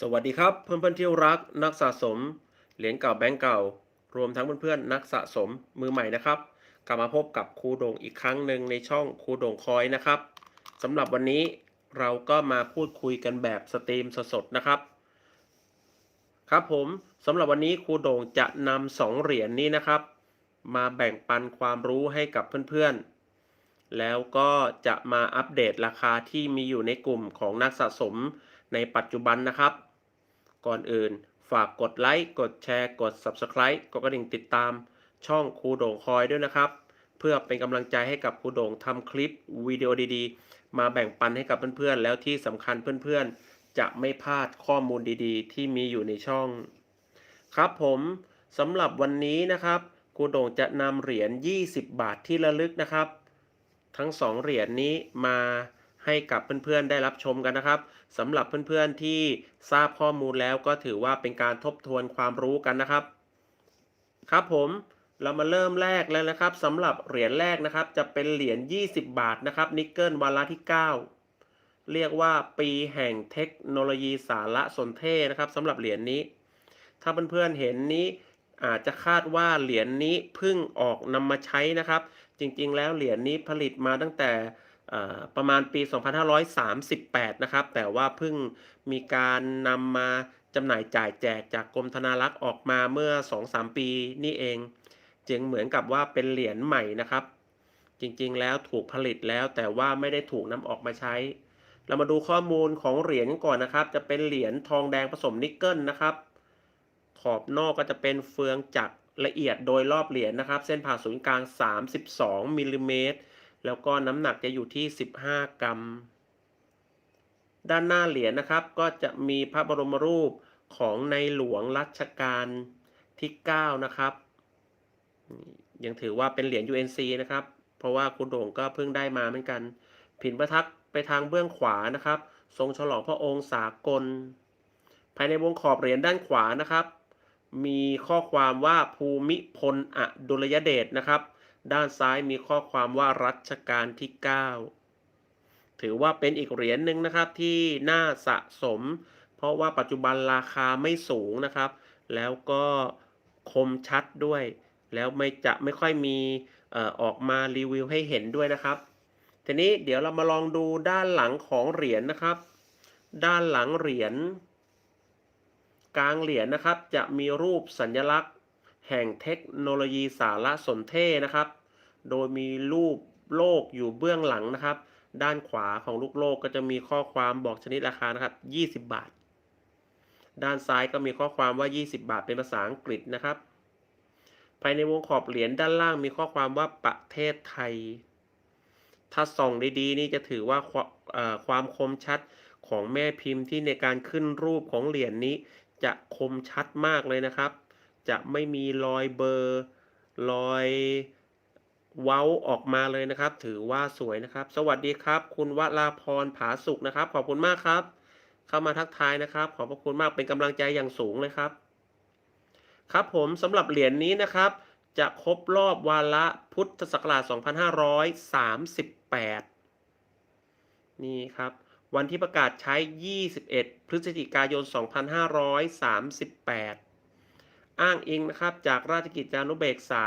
สวัสดีครับเพื่อนเพื่อนที่รักนักสะสม เหรียญเก่าแบงก์เก่า รวมทั้งเพื่อนเพื่อนนักสะสมมือใหม่นะครับ กลับมาพบกับครูโด่งอีกครั้งหนึ่งในช่องครูโด่งคอยนะครับสำหรับวันนี้เราก็มาพูดคุยกันแบบสตรีมสดๆนะครับ ครับผมสำหรับวันนี้ครูโด่งจะนำสองเหรียญนี้นะครับ มาแบ่งปันความรู้ให้กับเพื่อนๆ แล้วก็จะมาอัปเดตราคาที่มีอยู่ในกลุ่มของนักสะสมในปัจจุบันนะครับ ก่อนอื่น ฝากกดไลค์ กดแชร์ กด Subscribe กดกระดิ่งติดตาม ช่องครูโด่งคอยด้วยนะครับ เพื่อเป็นกำลังใจให้กับครูโด่งทำคลิปวิดีโอดีๆ มาแบ่งปันให้กับเพื่อนๆ แล้วที่สำคัญเพื่อนๆ จะไม่พลาดข้อมูลดีๆ ที่มีอยู่ในช่อง ครับผมสำหรับวันนี้นะครับครูโด่งจะนำเหรียญ 20 บาทที่ระลึกนะครับ ทั้งสองเหรียญนี้มา ให้กับเพื่อนๆได้รับชมกันนะครับสำหรับเพื่อนๆที่ทราบข้อมูลแล้วก็ถือว่าเป็นการทบทวนความรู้กันนะครับ ครับผมเรามาเริ่มแรกแล้วนะครับสำหรับเหรียญแรกนะครับ จะเป็นเหรียญ 20 บาทนะครับนิกเกิลวาระที่ 9 เรียกว่าปีแห่งเทคโนโลยีสารสนเทศนะครับสำหรับเหรียญนี้ ถ้าเพื่อนๆเห็นนี้อาจจะคาดว่าเหรียญนี้เพิ่งออกนำมาใช้นะครับ จริงๆ แล้วเหรียญนี้ผลิตมาตั้งแต่ ประมาณปี 2538 นะครับ แต่ว่าเพิ่งมีการนำมาจำหน่ายจ่ายแจกจากกรมธนารักษ์ออกมาเมื่อ 2-3 ปีนี่เอง จึงเหมือนกับว่าเป็นเหรียญใหม่นะครับ จริงๆ แล้วถูกผลิตแล้วแต่ว่าไม่ได้ถูกนำออกมาใช้ เรามาดูข้อมูลของเหรียญกันก่อนนะครับ จะเป็นเหรียญทองแดงผสมนิกเกิลนะครับ ขอบนอกก็จะเป็นเฟืองจักรละเอียดโดยรอบเหรียญนะครับ เส้นผ่าศูนย์กลาง 32มิลลิเมตร แล้วก็น้ำหนักจะอยู่ที่ 15 กรัม ด้านหน้าเหรียญนะครับ ก็จะมีพระบรมรูปของในหลวงรัชกาลที่ 9 นะครับ ยังถือว่าเป็นเหรียญ UNC นะครับ เพราะว่าคุณโด่งก็เพิ่งได้มาเหมือนกัน ผินประทักไปทางเบื้องขวานะครับ ทรงฉลองพระองค์สากล ภายในวงขอบเหรียญด้านขวานะครับ มีข้อความว่าภูมิพลอดุลยเดชนะครับ ด้านซ้ายมีข้อความว่ารัชกาลที่ 9 ถือว่าเป็นอีกเหรียญหนึ่งนะครับที่น่าสะสม เพราะว่าปัจจุบันราคาไม่สูงนะครับ แล้วก็คมชัดด้วย แล้วไม่จะไม่ค่อยมีออกมารีวิวให้เห็นด้วยนะครับ ทีนี้เดี๋ยวเรามาลองดูด้านหลังของเหรียญนะครับ ด้านหลังเหรียญกลางเหรียญนะครับ จะมีรูปสัญลักษณ์ แห่งเทคโนโลยีสารสนเทศนะครับ โดยมีรูปโลกอยู่เบื้องหลังนะครับ ด้านขวาของลูกโลกก็จะมีข้อความบอกชนิดราคานะครับ 20 บาท ด้านซ้ายก็มีข้อความว่า 20 บาทเป็นภาษาอังกฤษนะครับ ภายในวงขอบเหรียญด้านล่างมีข้อความว่าประเทศไทย ถ้าส่องดีๆ นี่จะถือว่าความคมชัดของแม่พิมพ์ที่ในการขึ้นรูปของเหรียญนนี้จะคมชัดมากเลยนะครับ จะไม่มีรอยเบอร์รอยเว้าออกมาเลยนะครับ ถือว่าสวยนะครับ สวัสดีครับ คุณวราพรผาสุกนะครับ ขอบคุณมากครับ เข้ามาทักทายนะครับ ขอบพระคุณมากเป็นกำลังใจอย่างสูงเลยครับ ครับผมสำหรับเหรียญนนี้นะครับ จะครบรอบวาระพุทธศักราช 2538 นี่ครับ วันที่ประกาศใช้ 21 พฤศจิกายน 2538 อ้างอิงนะครับ จากราชกิจจานุเบกษา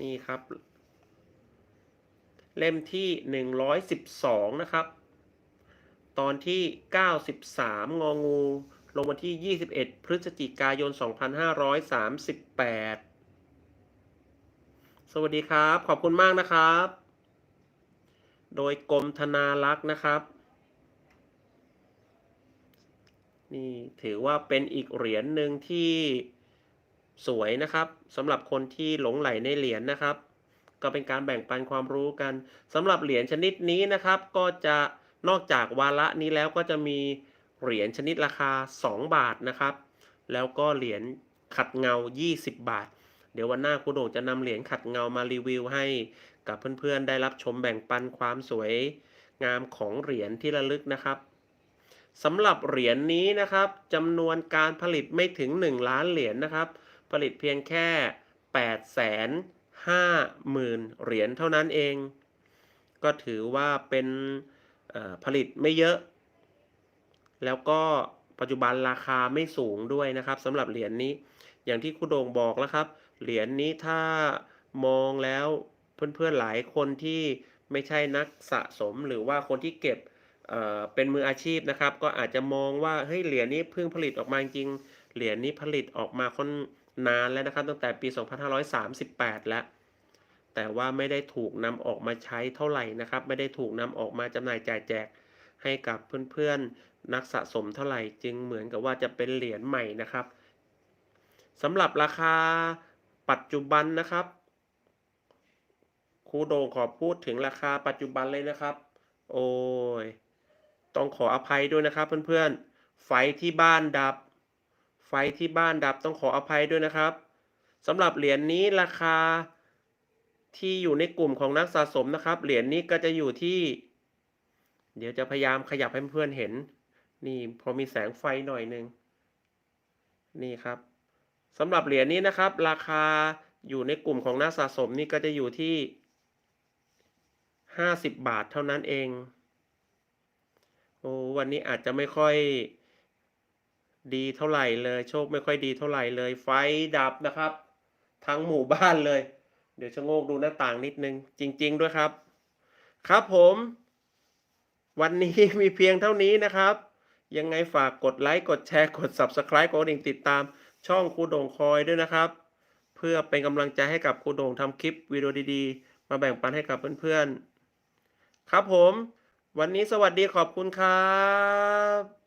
นี่ครับ เล่มที่ 112 นะครับ ตอนที่ 93 งองู ลงวันที่ 21 พฤศจิกายน 2538 สวัสดีครับ ขอบคุณมากนะครับ โดยกรมธนารักษ์นะครับ นี่ถือว่าเป็นอีกเหรียญหนึ่งที่สวยนะครับสำหรับคนที่หลงไหลในเหรียญนะครับ ก็เป็นการแบ่งปันความรู้กันสำหรับเหรียญชนิดนี้นะครับ ก็จะนอกจากวาระนี้แล้วก็จะมีเหรียญชนิดราคา 2 บาทนะครับ แล้วก็เหรียญขัดเงา 20 บาท เดี๋ยววันหน้าครูโด่งจะนำเหรียญขัดเงามารีวิวให้กับเพื่อนๆ ได้รับชมแบ่งปันความสวยงามของเหรียญที่ระลึกนะครับ สำหรับเหรียญนนี้นะครับจำนวนการผลิตไม่ถึง 1 ล้านเหรียญนะครับ ผลิตเพียงแค่8แสน5หมื่นเหรียญเท่านั้นเอง ก็ถือว่าเป็นผลิตไม่เยอะ แล้วก็ปัจจุบันราคาไม่สูงด้วยนะครับสำหรับเหรียญนี้ อย่างที่ครูโด่งบอกแล้วครับ เหรียญนี้ถ้ามองแล้วเพื่อนๆหลายคนที่ไม่ใช่นักสะสมหรือว่าคนที่เก็บ เป็นมืออาชีพนะครับ ก็อาจจะมองว่าเฮ้ยเหรียญนี้เพิ่งผลิตออกมาจริงเหรียญนี้ผลิตออกมาค่อนนานแล้วนะครับ ตั้งแต่ปี 2538 แล้ว แต่ว่าไม่ได้ถูกนำออกมาใช้เท่าไหร่นะครับ ไม่ได้ถูกนำออกมาจำหน่ายจ่ายแจกให้กับเพื่อนๆนักสะสมเท่าไหร่ จึงเหมือนกับว่าจะเป็นเหรียญใหม่นะครับสำหรับราคาปัจจุบันนะครับครูโดงขอพูดถึงราคาปัจจุบันเลยนะครับ โอ้ย ต้องขออภัยด้วยนะครับเพื่อนๆ ไฟที่บ้านดับ ไฟที่บ้านดับต้องขออภัยด้วยนะครับสำหรับเหรียญนี้ราคาที่อยู่ในกลุ่มของนักสะสมนะครับ เหรียญนี้ก็จะอยู่ที่ เดี๋ยวจะพยายามขยับให้เพื่อนๆเห็น นี่พอมีแสงไฟหน่อยหนึ่งนี่ครับสำหรับเหรียญนี้นะครับ ราคาอยู่ในกลุ่มของนักสะสมนี่ก็จะอยู่ที่ 50 บาทเท่านั้นเอง โอ้วันนี้อาจจะไม่ค่อยดีเท่าไหร่เลย โชคไม่ค่อยดีเท่าไหร่เลย ไฟดับนะครับ ทั้งหมู่บ้านเลย เดี๋ยวชะโงกดูหน้าต่างนิดนึง จริง ๆ ด้วยครับ ครับผม วันนี้มีเพียงเท่านี้นะครับ ยังไงฝากกดไลค์ กดแชร์ กด Subscribe กดกระดิ่งติดตาม ช่องครูโด่งคอยด้วยนะครับ เพื่อเป็นกำลังใจให้กับครูโด่งทำคลิปวิดีโอดีๆ มาแบ่งปันให้กับเพื่อนๆ ครับผม วันนี้สวัสดีขอบคุณครับ